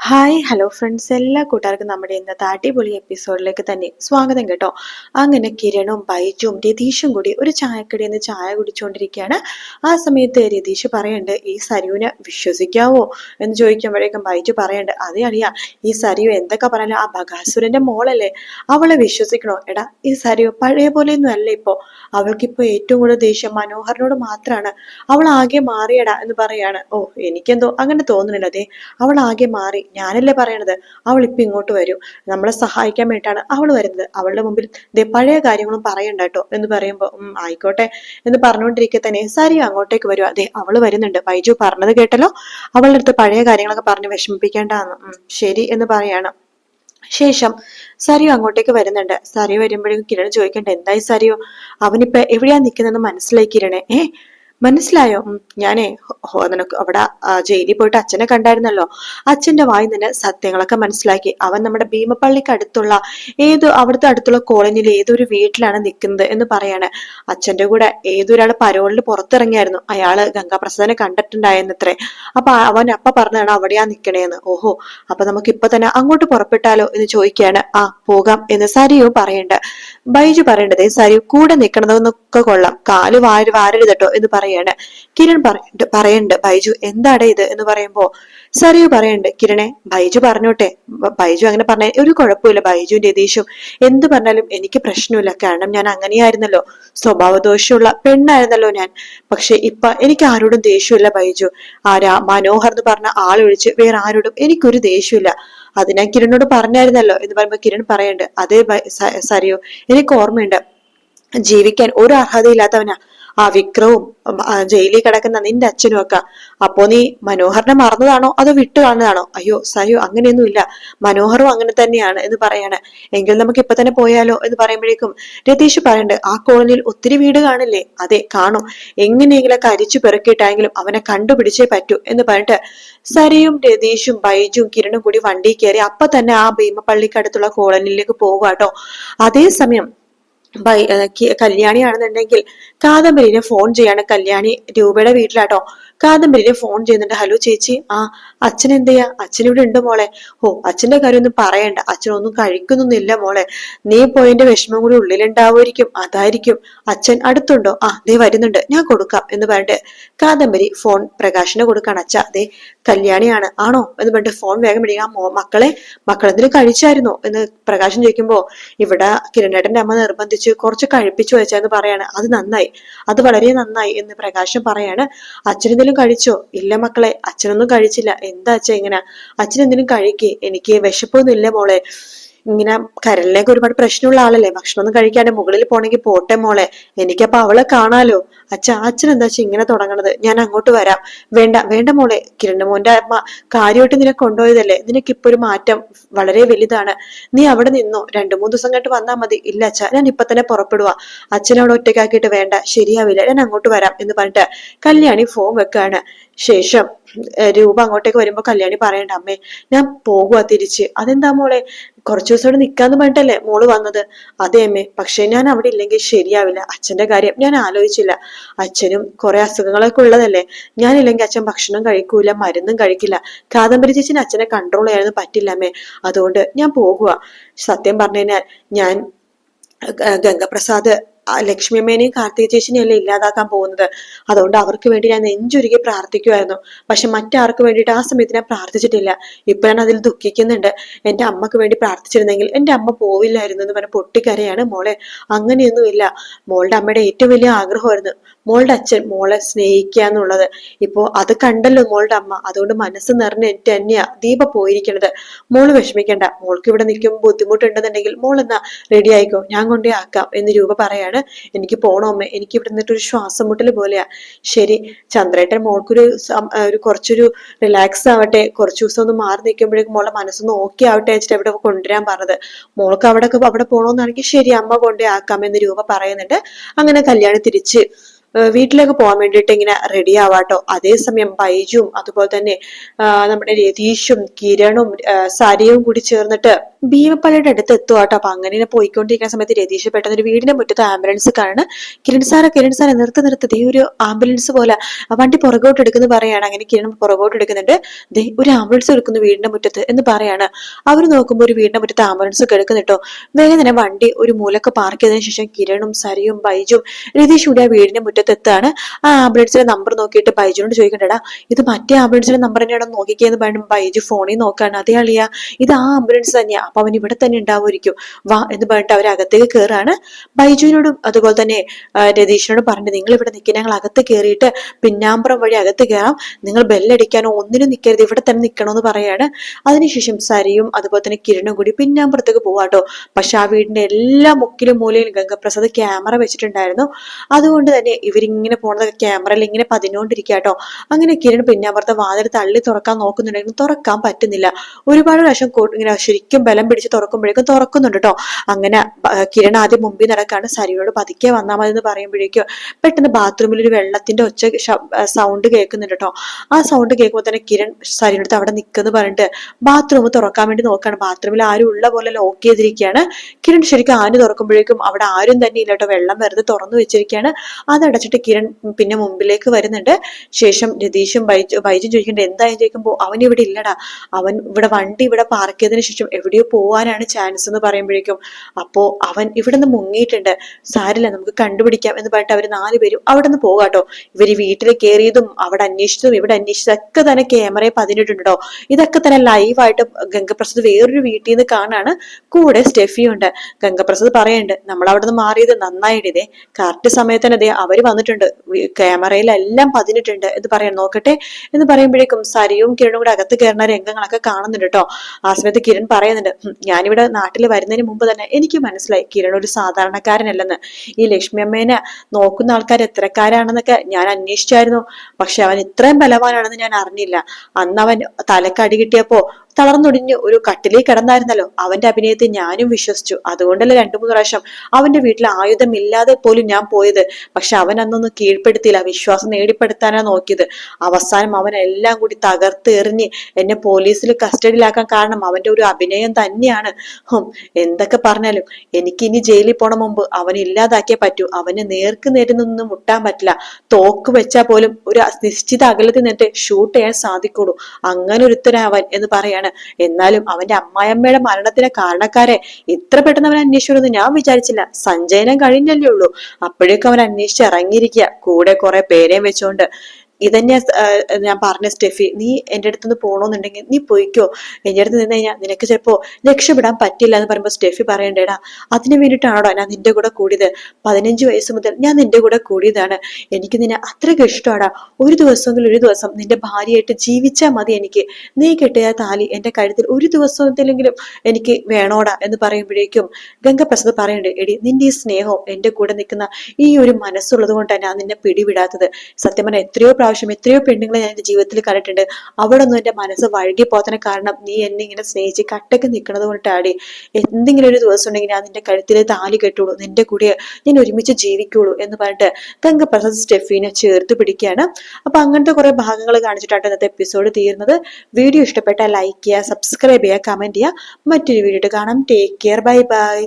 Hi hello friends എല്ലാ കൂട്ടുകാർക്കും നമ്മുടെ ഇന്നത്തെ അടിപൊളി എപ്പിസോഡിലേക്ക് തന്നെ സ്വാഗതം കേട്ടോ. അങ്ങനെ കിരണും ബൈജും രതീഷും കൂടി ഒരു ചായക്കടയിൽ നിന്ന് ചായ കുടിച്ചുകൊണ്ടിരിക്കുകയാണ്. ആ സമയത്ത് രതീഷ് പറയണ്ട് ഈ സരുവിനെ വിശ്വസിക്കാവോ? എന്ന് ചോദിക്കുമ്പോഴേക്കും ബൈജു പറയണ്ട് അതേ അറിയാം ഈ സരിയു എന്തൊക്കെ പറഞ്ഞാലും ആ ബകാസുരന്റെ മോളല്ലേ? അവളെ വിശ്വസിക്കണോ? എടാ ഈ സരിയു പഴയ പോലെയൊന്നും അല്ല ഇപ്പോ. അവൾക്കിപ്പോ ഏറ്റവും കൂടുതൽ ദേഷ്യം മനോഹറിനോട് മാത്രമാണ് അവൾ ആകെ മാറിയടാ എന്ന് പറയാണ്. ഓ എനിക്കെന്തോ അങ്ങനെ തോന്നുന്നില്ല. അതെ അവൾ ആകെ മാറി. ഞാനല്ലേ പറയണത്? അവൾ ഇപ്പൊ ഇങ്ങോട്ട് വരൂ. നമ്മളെ സഹായിക്കാൻ വേണ്ടിയിട്ടാണ് അവൾ വരുന്നത്. അവളുടെ മുമ്പിൽ ദേ പഴയ കാര്യങ്ങളും പറയണ്ട കേട്ടോ എന്ന് പറയുമ്പോൾ ആയിക്കോട്ടെ എന്ന് പറഞ്ഞുകൊണ്ടിരിക്കെ തന്നെ സാരി അങ്ങോട്ടേക്ക് വരും. അതെ അവൾ വരുന്നുണ്ട്. ബൈജു പറഞ്ഞത് കേട്ടല്ലോ? അവളുടെ അടുത്ത് പഴയ കാര്യങ്ങളൊക്കെ പറഞ്ഞ് വിഷമിപ്പിക്കേണ്ടെന്ന്. ഉം ശരി എന്ന് പറയാണ്. ശേഷം സരിയോ അങ്ങോട്ടേക്ക് വരുന്നുണ്ട്. സരിയോ വരുമ്പോഴേക്കും കിരൺ ചോദിക്കണ്ട എന്തായി സരിയോ? അവനിപ്പോ എവിടെയാ നിൽക്കുന്നതെന്ന് മനസ്സിലായി കിരണേ. ഏ മനസ്സിലായോ? ഞാനേ നിനക്ക് അവിടെ ജയിലിൽ പോയിട്ട് അച്ഛനെ കണ്ടായിരുന്നല്ലോ. അച്ഛന്റെ വായി നിന്ന് സത്യങ്ങളൊക്കെ മനസ്സിലാക്കി. അവൻ നമ്മുടെ ഭീമപ്പള്ളിക്ക് അടുത്തുള്ള ഏതോ അവിടുത്തെ അടുത്തുള്ള കോളനിയിൽ ഏതൊരു വീട്ടിലാണ് നിൽക്കുന്നത് എന്ന് പറയാണ്. അച്ഛന്റെ കൂടെ ഏതൊരാൾ പരോളിൽ പുറത്തിറങ്ങിയായിരുന്നു. അയാൾ ഗംഗാപ്രസാദിനെ കണ്ടിട്ടുണ്ടായെന്നത്രേ അപ്പൊ അവൻ അപ്പ പറഞ്ഞാണ് അവിടെയാ നിക്കണേന്ന്. ഓഹോ അപ്പൊ നമുക്ക് ഇപ്പൊ തന്നെ അങ്ങോട്ട് പുറപ്പെട്ടാലോ എന്ന് ചോദിക്കുകയാണ് ആ പോകാം എന്ന് സരിയോ പറയണ്ട്. ബൈജു പറയേണ്ടത് സരിയു കൂടെ നിക്കണതെന്നൊക്കെ കൊള്ളാം. കാൽ വാര് വാരരുത് കേട്ടോ എന്ന് പറയാണ്. കിരൺ പറയണ്ട് പറയണ്ട് ബൈജു എന്താടേ ഇത് എന്ന് പറയുമ്പോ സരിയു പറയണ്ട് കിരണെ ബൈജു പറഞ്ഞോട്ടെ. ബൈജു അങ്ങനെ പറഞ്ഞ ഒരു കുഴപ്പമില്ല ബൈജുവും രതീഷും എന്ത് പറഞ്ഞാലും എനിക്ക് പ്രശ്നമില്ല കാരണം ഞാൻ അങ്ങനെയായിരുന്നല്ലോ. സ്വഭാവദോഷമുള്ള പെണ്ണായിരുന്നല്ലോ ഞാൻ. പക്ഷെ ഇപ്പൊ എനിക്ക് ആരോടും ദേഷ്യമില്ല ബൈജു. ആരാ മനോഹർ എന്ന് പറഞ്ഞ ആളൊഴിച്ച് വേറെ ആരോടും എനിക്കൊരു ദേഷ്യമില്ല. അത് ഞാൻ കിരണിനോട് പറഞ്ഞായിരുന്നല്ലോ എന്ന് പറയുമ്പോ കിരൺ പറയണ്ട് അതേ ബൈ- എനിക്ക് ഓർമ്മയുണ്ട്. ജീവിക്കാൻ ഒരു അർഹതയില്ലാത്തവനാ. ആ വിക്രവും ജയിലിൽ കിടക്കുന്ന നിന്റെ അച്ഛനും ഒക്കെ അപ്പോ നീ മനോഹറിനെ മറന്നതാണോ അതോ വിട്ടു കാണുന്നതാണോ അയ്യോ സയോ അങ്ങനെയൊന്നും ഇല്ല മനോഹറും അങ്ങനെ തന്നെയാണ് എന്ന് പറയാണ്. എങ്കിൽ നമുക്ക് ഇപ്പൊ തന്നെ പോയാലോ എന്ന് പറയുമ്പോഴേക്കും രതീഷ് പറയണ്ട് ആ കോളനിയിൽ ഒത്തിരി വീട് കാണില്ലേ? അതെ കാണും. എങ്ങനെയെങ്കിലും അരിച്ചു പെറുക്കിയിട്ടായെങ്കിലും അവനെ കണ്ടുപിടിച്ചേ പറ്റൂ. എന്ന് പറഞ്ഞിട്ട് സരയും രതീഷും ബൈജും കിരണും കൂടി വണ്ടി കയറി അപ്പൊ തന്നെ ആ ഭീമപ്പള്ളിക്കടുത്തുള്ള കോളനിയിലേക്ക് പോകുക കേട്ടോ. അതേസമയം ബൈ ആണെന്നുണ്ടെങ്കിൽ കാദംബരിനെ ഫോൺ ചെയ്യാണ് കല്യാണി രൂപയുടെ വീട്ടിലാട്ടോ. കാദംബരിനെ ഫോൺ ചെയ്യുന്നുണ്ട്. ഹലോ ചേച്ചി. ആ അച്ഛൻ എന്ത് ചെയ്യാ അച്ഛൻ ഇവിടെ ഉണ്ട് മോളെ. ഓ അച്ഛന്റെ കാര്യം ഒന്നും പറയണ്ട അച്ഛനൊന്നും കഴിക്കുന്നൊന്നുമില്ല മോളെ. നീ പോയതിന്റെ വിഷമം കൂടി ഉള്ളിലുണ്ടാവുമായിരിക്കും. അതായിരിക്കും. അച്ഛൻ അടുത്തുണ്ടോ? ആ ദേ വരുന്നുണ്ട്. ഞാൻ കൊടുക്കാം എന്ന് പറഞ്ഞിട്ട് കാദംബരി ഫോൺ പ്രകാശിനെ കൊടുക്കാണ് അച്ഛ അതെ കല്യാണിയാണ്. ആണോ? എന്ന് പറഞ്ഞിട്ട് ഫോൺ വേഗം പിടിക്കുക. മോ മക്കളെ മക്കളെന്തിനും കഴിച്ചായിരുന്നോ? എന്ന് പ്രകാശൻ ചോദിക്കുമ്പോ ഇവിടെ കിരണേട്ടന്റെ അമ്മ നിർബന്ധിച്ച് കുറച്ച് കഴിപ്പിച്ചു വെച്ചെന്ന് പറയാണ്. അത് നന്നായി. അത് വളരെ നന്നായി എന്ന് പ്രകാശൻ പറയാണ്. അച്ഛനെന്തെങ്കിലും കഴിച്ചോ? ഇല്ല മക്കളെ അച്ഛനൊന്നും കഴിച്ചില്ല. എന്താ അച്ഛൻ ഇങ്ങനെ? അച്ഛൻ എന്തിനും കഴിക്കേ. എനിക്ക് വിശപ്പൊന്നും ഇല്ല മോളെ. ഇങ്ങനെ കരലിനൊക്കെ ഒരുപാട് പ്രശ്നമുള്ള ആളല്ലേ? ഭക്ഷണമൊന്നും കഴിക്കാണ്ട് മുകളിൽ പോണെങ്കിൽ പോട്ടെ മോളെ. എനിക്കപ്പൊ അവളെ കാണാലോ. അച്ഛൻ അച്ഛൻ എന്താ വെച്ചാൽ ഇങ്ങനെ തുടങ്ങണത്? ഞാൻ അങ്ങോട്ട് വരാം. വേണ്ട വേണ്ട മോളെ. കിരണ് മോന്റെ അമ്മ കാര്യമായിട്ട് നിന്നെ കൊണ്ടുപോയതല്ലേ? നിനക്കിപ്പോ ഒരു മാറ്റം വളരെ വലുതാണ്. നീ അവിടെ നിന്നോ? രണ്ടു മൂന്ന് ദിവസം കഴിഞ്ഞിട്ട് വന്നാ മതി. ഇല്ല അച്ഛ ഞാൻ ഇപ്പൊ തന്നെ പുറപ്പെടുക അച്ഛനവിടെ ഒറ്റയ്ക്കാക്കിയിട്ട് വേണ്ട. ശരിയാവില്ല. ഞാൻ അങ്ങോട്ട് വരാം എന്ന് പറഞ്ഞിട്ട് കല്യാണി ഫോൺ വെക്കാണ്. ശേഷം രൂപ അങ്ങോട്ടേക്ക് വരുമ്പോ കല്യാണി പറയണ്ട അമ്മേ ഞാൻ പോകുക തിരിച്ച്. അതെന്താ മോളെ? കുറച്ചു ദിവസം അവിടെ നിക്കാന്ന് പറഞ്ഞിട്ടല്ലേ മോൾ വന്നത്? അതെ അമ്മേ പക്ഷെ ഞാൻ അവിടെ ഇല്ലെങ്കിൽ ശരിയാവില്ല. അച്ഛന്റെ കാര്യം ഞാൻ ആലോചിച്ചില്ല. അച്ഛനും കുറെ അസുഖങ്ങളൊക്കെ ഉള്ളതല്ലേ? ഞാനില്ലെങ്കിൽ അച്ഛൻ ഭക്ഷണം കഴിക്കൂല മരുന്നും കഴിക്കില്ല. കാദംബരി ചേച്ചിന് അച്ഛനെ കൺട്രോൾ ചെയ്യാനൊന്നും പറ്റില്ല അമ്മേ. അതുകൊണ്ട് ഞാൻ പോകുക സത്യം പറഞ്ഞു കഴിഞ്ഞാൽ ഞാൻ ഗംഗപ്രസാദ് ലക്ഷ്മിയമ്മേനെയും കാർത്തിക ചേച്ചിനെയും അല്ലേ ഇല്ലാതാക്കാൻ പോകുന്നത്? അതുകൊണ്ട് അവർക്ക് വേണ്ടി ഞാൻ നെഞ്ചുരുകി പ്രാർത്ഥിക്കുമായിരുന്നു പക്ഷെ മറ്റാർക്ക് വേണ്ടിയിട്ട് ആ സമയത്ത് ഞാൻ പ്രാർത്ഥിച്ചിട്ടില്ല. ഇപ്പൊ ഞാൻ അതിൽ ദുഃഖിക്കുന്നുണ്ട്. എന്റെ അമ്മയ്ക്ക് വേണ്ടി പ്രാർത്ഥിച്ചിരുന്നെങ്കിൽ എന്റെ അമ്മ പോവില്ലായിരുന്നു എന്ന് പറഞ്ഞ പൊട്ടിക്കരയാണ് മോളെ. അങ്ങനെയൊന്നുമില്ല. മോളുടെ അമ്മയുടെ ഏറ്റവും വലിയ ആഗ്രഹമായിരുന്നു മോളുടെ അച്ഛൻ മോളെ സ്നേഹിക്കുക എന്നുള്ളത്. ഇപ്പോ അത് കണ്ടല്ലോ മോളുടെ അമ്മ. അതുകൊണ്ട് മനസ്സ് നിറഞ്ഞ തന്നെയാ ദീപ പോയിരിക്കണത്. മോൾ വിഷമിക്കണ്ട. മോൾക്ക് ഇവിടെ നിൽക്കുമ്പോൾ ബുദ്ധിമുട്ടുണ്ടെന്നുണ്ടെങ്കിൽ മോൾ എന്നാ റെഡി ആയിക്കോ. ഞാൻ കൊണ്ടേ ആക്കാം എന്ന് രൂപ പറയാണ് എനിക്ക് പോണോ അമ്മ. എനിക്ക് ഇവിടെ നിന്നിട്ട് ഒരു ശ്വാസം മുട്ടൽ പോലെയാ. ശരി ചന്ദ്രേട്ടൻ മോൾക്കൊരു ഒരു കുറച്ചൊരു റിലാക്സ് ആവട്ടെ. കുറച്ച് ദിവസം ഒന്ന് മാറി നിൽക്കുമ്പോഴേക്കും മോളെ മനസ്സൊന്ന് ഓക്കെ ആവട്ടെ വെച്ചിട്ട് ഇവിടെ കൊണ്ടുവരാൻ പറഞ്ഞത്. മോൾക്ക് അവിടെ അവിടെ പോകണമെന്നാണെങ്കിൽ ശരി അമ്മ കൊണ്ടേ ആക്കാം എന്ന് രൂപ പറയുന്നുണ്ട്. അങ്ങനെ കല്യാണി തിരിച്ച് വീട്ടിലേക്ക് പോകാൻ വേണ്ടിയിട്ട് ഇങ്ങനെ റെഡി ആവാട്ടോ. അതേസമയം ബൈജും അതുപോലെ തന്നെ നമ്മുടെ രതീഷും കിരണും സരിയും കൂടി ചേർന്നിട്ട് ഭീമപ്പള്ളിയുടെ അടുത്ത് എത്തുക കേട്ടോ. അപ്പൊ അങ്ങനെ പോയിക്കൊണ്ടിരിക്കുന്ന സമയത്ത് രതീഷ് പെട്ടെന്ന് ഒരു വീടിന്റെ മുറ്റത്ത് ആംബുലൻസ് കാണുന്നു. കിരൺ സാറ കിരൺ സാറെ നിർത്തി നിർത്തി. ദേ ഒരു ആംബുലൻസ് പോലെ വണ്ടി പുറകോട്ട് എടുക്കുന്നു പറയാണ്. അങ്ങനെ കിരൺ പുറകോട്ട് എടുക്കുന്നുണ്ട്. ദേ ഒരു ആംബുലൻസ് എടുക്കുന്നു വീടിന്റെ മുറ്റത്ത് എന്ന് പറയാണ്. അവർ നോക്കുമ്പോൾ ഒരു വീടിന്റെ മുറ്റത്ത് ആംബുലൻസ് ഒക്കെ എടുക്കുന്നു വേഗം തന്നെ വണ്ടി ഒരു മൂലൊക്കെ പാർക്ക് ചെയ്തതിനു ശേഷം കിരണും സരിയും ബൈജും രതീഷ് കൂടി ആ വീടിന്റെ മുറ്റത്ത് എത്താണ് ആ ആംബുലൻസിന്റെ നമ്പർ നോക്കിയിട്ട് ബൈജുനോട് ചോദിക്കണ്ടടാ ഇത് മറ്റേ ആംബുലൻസിന്റെ നമ്പർ തന്നെയാണോ നോക്കിക്കുന്നത് ബൈജു ഫോണിൽ നോക്കാണ്. അതേ അളിയ ഇത് ആ ആംബുലൻസ് തന്നെയാ. അപ്പൊ അവൻ ഇവിടെ തന്നെ ഉണ്ടാവുമായിരിക്കും. വാ എന്ന് പറഞ്ഞിട്ട് അവർ അകത്തേക്ക് കയറാണ് ബൈജുവിനോടും അതുപോലെ തന്നെ രതീഷിനോട് പറഞ്ഞു നിങ്ങൾ ഇവിടെ നിൽക്കുക ഞങ്ങൾ അകത്ത് കയറിയിട്ട് പിന്നാമ്പുറം വഴി അകത്ത് കയറാം നിങ്ങൾ ബെല്ലടിക്കാനോ ഒന്നിനും നിൽക്കരുത് ഇവിടെ തന്നെ നിൽക്കണമെന്ന് പറയാണ്. അതിനുശേഷം സരിയും അതുപോലെ തന്നെ കിരണും കൂടി പിന്നാമ്പുറത്തേക്ക് പോവാട്ടോ പക്ഷെ ആ വീടിന്റെ എല്ലാ മുക്കിലും മൂലയിലും ഗംഗപ്രസാദ് ക്യാമറ വെച്ചിട്ടുണ്ടായിരുന്നു. അതുകൊണ്ട് തന്നെ ഇവരിങ്ങനെ പോണത് ക്യാമറയിൽ ഇങ്ങനെ പതിനോണ്ടിരിക്കാട്ടോ അങ്ങനെ കിരൺ പിന്നാമ്പുറത്തെ വാതിൽ തള്ളി തുറക്കാൻ നോക്കുന്നുണ്ടെങ്കിലും തുറക്കാൻ പറ്റുന്നില്ല. ഒരുപാട് പ്രാവശ്യം ഇങ്ങനെ ശരിക്കും ബലം പിടിച്ച് തുറക്കുമ്പോഴേക്കും തുറക്കുന്നുണ്ട് കേട്ടോ അങ്ങനെ കിരൺ ആദ്യം മുമ്പിൽ നടക്കാണ്. സരിയോട് പതുക്കെ വന്നാൽ മതി എന്ന് പറയുമ്പോഴേക്കും പെട്ടെന്ന് ബാത്റൂമിൽ ഒരു വെള്ളത്തിന്റെ ഒച്ച സൗണ്ട് കേൾക്കുന്നുണ്ട് കേട്ടോ ആ സൗണ്ട് കേൾക്കുമ്പോൾ തന്നെ കിരൺ സരിയുടെ അവിടെ നിൽക്കുന്നു പറഞ്ഞിട്ട് ബാത്റൂം തുറക്കാൻ വേണ്ടി നോക്കാണ് ബാത്റൂമിൽ ആരും ഉള്ള പോലെ ലോക്ക് ചെയ്തിരിക്കുകയാണ്. കിരൺ ശരിക്കും ആന് തുറക്കുമ്പോഴേക്കും അവിടെ ആരും തന്നെ ഇല്ല കേട്ടോ വെള്ളം വെറുതെ തുറന്നു വെച്ചിരിക്കുകയാണ്. അതടച്ചിട്ട് കിരൺ പിന്നെ മുമ്പിലേക്ക് വരുന്നുണ്ട്. ശേഷം രതീഷും ബൈജു ബൈജും ചോദിക്കണ്ട എന്തായാലും ചോദിക്കുമ്പോൾ അവൻ ഇവിടെ ഇല്ലടാ. അവൻ ഇവിടെ വണ്ടി ഇവിടെ പാർക്ക് ചെയ്തതിനു ശേഷം എവിടെയോ പോവാനാണ് ചാൻസ് എന്ന് പറയുമ്പോഴേക്കും അപ്പോ അവൻ ഇവിടെ നിന്ന് മുങ്ങിയിട്ടുണ്ട്. സാരില്ല നമുക്ക് കണ്ടുപിടിക്കാം എന്ന് പറഞ്ഞിട്ട് അവർ നാലുപേരും അവിടെ നിന്ന് പോകാട്ടോ ഇവർ വീട്ടിൽ കയറിയതും അവിടെ അന്വേഷിച്ചതും ഇവിടെ അന്വേഷിച്ചതൊക്കെ തന്നെ ക്യാമറയെ പതിഞ്ഞിട്ടുണ്ടോ ഇതൊക്കെ തന്നെ ലൈവായിട്ട് ഗംഗപ്രസാദ് വേറൊരു വീട്ടിൽ നിന്ന് കാണാണ്. കൂടെ സ്റ്റെഫിയുണ്ട് ഗംഗപ്രസാദ് പറയുന്നുണ്ട് നമ്മൾ അവിടെ നിന്ന് മാറിയത് നന്നായിട്ടേ കറക്റ്റ് സമയത്ത് തന്നെ ദേ അവർ വന്നിട്ടുണ്ട്. ക്യാമറയിലെല്ലാം പതിഞ്ഞിട്ടുണ്ട് എന്ന് പറയാൻ നോക്കട്ടെ. എന്ന് പറയുമ്പോഴേക്കും സരിയും കിരണും കൂടെ അകത്ത് കയറുന്ന രംഗങ്ങളൊക്കെ കാണുന്നുണ്ട് കേട്ടോ ആ സമയത്ത് കിരൺ പറയുന്നുണ്ട് "ഹും, ഞാനിവിടെ നാട്ടിൽ വരുന്നതിന് മുമ്പ് തന്നെ എനിക്ക് മനസ്സിലായി കിരൺ ഒരു സാധാരണക്കാരനല്ലെന്ന്. ഈ ലക്ഷ്മി അമ്മേനെ നോക്കുന്ന ആൾക്കാർ എത്രക്കാരാണെന്നൊക്കെ ഞാൻ അന്വേഷിച്ചായിരുന്നു. പക്ഷെ അവൻ ഇത്രയും ബലവാനാണെന്ന് ഞാൻ അറിഞ്ഞില്ല. അന്ന് അവൻ തലക്കടി കിട്ടിയപ്പോ തളർന്നൊടിഞ്ഞ് ഒരു കട്ടിലേക്ക് കിടന്നായിരുന്നല്ലോ. അവന്റെ അഭിനയത്തെ ഞാനും വിശ്വസിച്ചു. അതുകൊണ്ടല്ലേ രണ്ടു മൂന്ന് പ്രാവശ്യം അവന്റെ വീട്ടിൽ ആയുധമില്ലാതെ പോലും ഞാൻ പോയത്. പക്ഷെ അവൻ അന്നൊന്ന് കീഴ്പ്പെടുത്തിയില്ല. വിശ്വാസം നേടിപ്പെടുത്താനാ നോക്കിയത്. അവസാനം അവൻ എല്ലാം കൂടി തകർത്ത് എറിഞ്ഞ് എന്നെ പോലീസിൽ കസ്റ്റഡിയിലാക്കാൻ കാരണം അവന്റെ ഒരു അഭിനയം തന്നെയാണ്. എന്തൊക്കെ പറഞ്ഞാലും എനിക്ക് ഇനി ജയിലിൽ പോണ മുമ്പ് അവൻ ഇല്ലാതാക്കിയേ പറ്റൂ. അവനെ നേർക്ക് നേരിൽ നിന്ന് മുട്ടാൻ പറ്റില്ല. തോക്ക് വെച്ചാൽ പോലും ഒരു നിശ്ചിത അകലത്തിൽ നിന്നിട്ട് ഷൂട്ട് ചെയ്യാൻ സാധിക്കുള്ളൂ. അങ്ങനെ ഒരുത്തരാവാൻ എന്ന് പറയാണ് എന്നാലും അവന്റെ അമ്മായിയമ്മയുടെ മരണത്തിന് കാരണക്കാരെ ഇത്ര പെട്ടെന്ന് അവൻ അന്വേഷിക്കുമെന്ന് ഞാൻ വിചാരിച്ചില്ല. സഞ്ജയനം കഴിഞ്ഞല്ലേ ഉള്ളൂ. അപ്പോഴേക്കും അവൻ അന്വേഷിച്ച് ഇറങ്ങിയിരിക്കുക. കൂടെ കുറെ പേരെയും വെച്ചോണ്ട് ഇതന്നെ ഞാൻ പറഞ്ഞ സ്റ്റെഫി നീ എന്റെ അടുത്ത് നിന്ന് പോകണമെന്നുണ്ടെങ്കിൽ നീ പോയിക്കോ. എന്റെ അടുത്ത് നിന്ന് കഴിഞ്ഞാൽ നിനക്ക് ചിലപ്പോ രക്ഷപ്പെടാൻ പറ്റില്ല എന്ന് പറയുമ്പോൾ സ്റ്റെഫി പറയണ്ടേടാ അതിന് വേണ്ടിയിട്ടാണോ ഞാൻ നിന്റെ കൂടെ കൂടിയത്? പതിനഞ്ച് വയസ്സ് മുതൽ ഞാൻ നിന്റെ കൂടെ കൂടിയതാണ്. എനിക്ക് നിന്നെ അത്രയ്ക്ക് ഇഷ്ടമാടാ. ഒരു ദിവസമെങ്കിൽ ഒരു ദിവസം നിന്റെ ഭാര്യയായിട്ട് ജീവിച്ചാൽ മതി എനിക്ക്. നീ കെട്ടിയ താലി എന്റെ കഴുത്തിൽ ഒരു ദിവസത്തിലെങ്കിലും എനിക്ക് വേണോടാ എന്ന് പറയുമ്പോഴേക്കും ഗംഗപ്രസാദ് പറയണ്ടേ എടി നിന്റെ ഈ സ്നേഹം എന്റെ കൂടെ നിൽക്കുന്ന ഈ ഒരു മനസ്സുള്ളത് കൊണ്ടാണ് ഞാൻ നിന്നെ പിടിവിടാത്തത്. സത്യം പറഞ്ഞാൽ എത്രയോ പ്രാവശ്യം എത്രയോ പെണ്ണുങ്ങളെ ഞാൻ എന്റെ ജീവിതത്തിൽ കണ്ടിട്ടുണ്ട്. അവിടെ എന്റെ മനസ്സ് വഴുകി പോകാൻ കാരണം നീ എന്നെ ഇങ്ങനെ സ്നേഹിച്ച് കട്ടക്ക് നിൽക്കുന്നത് കൊണ്ടാടി. എന്തെങ്കിലും ഒരു ദിവസം ഉണ്ടെങ്കിൽ ഞാൻ നിന്റെ കഴുത്തിൽ താലി കെട്ടുള്ളൂ നിന്റെ കൂടെ ഞാൻ ഒരുമിച്ച് ജീവിക്കുള്ളൂ എന്ന് പറഞ്ഞിട്ട് ഗംഗപ്രസാദ് സ്റ്റെഫീനെ ചേർത്ത് പിടിക്കുകയാണ്. അപ്പൊ അങ്ങനത്തെ കുറെ ഭാഗങ്ങൾ കാണിച്ചിട്ടാണ് ഇന്നത്തെ എപ്പിസോഡ് തീരുന്നത് വീഡിയോ ഇഷ്ടപ്പെട്ടാൽ ലൈക്ക് ചെയ്യുക സബ്സ്ക്രൈബ് ചെയ്യുക കമന്റ് ചെയ്യുക. മറ്റൊരു വീഡിയോ കാണാം. Take care bye bye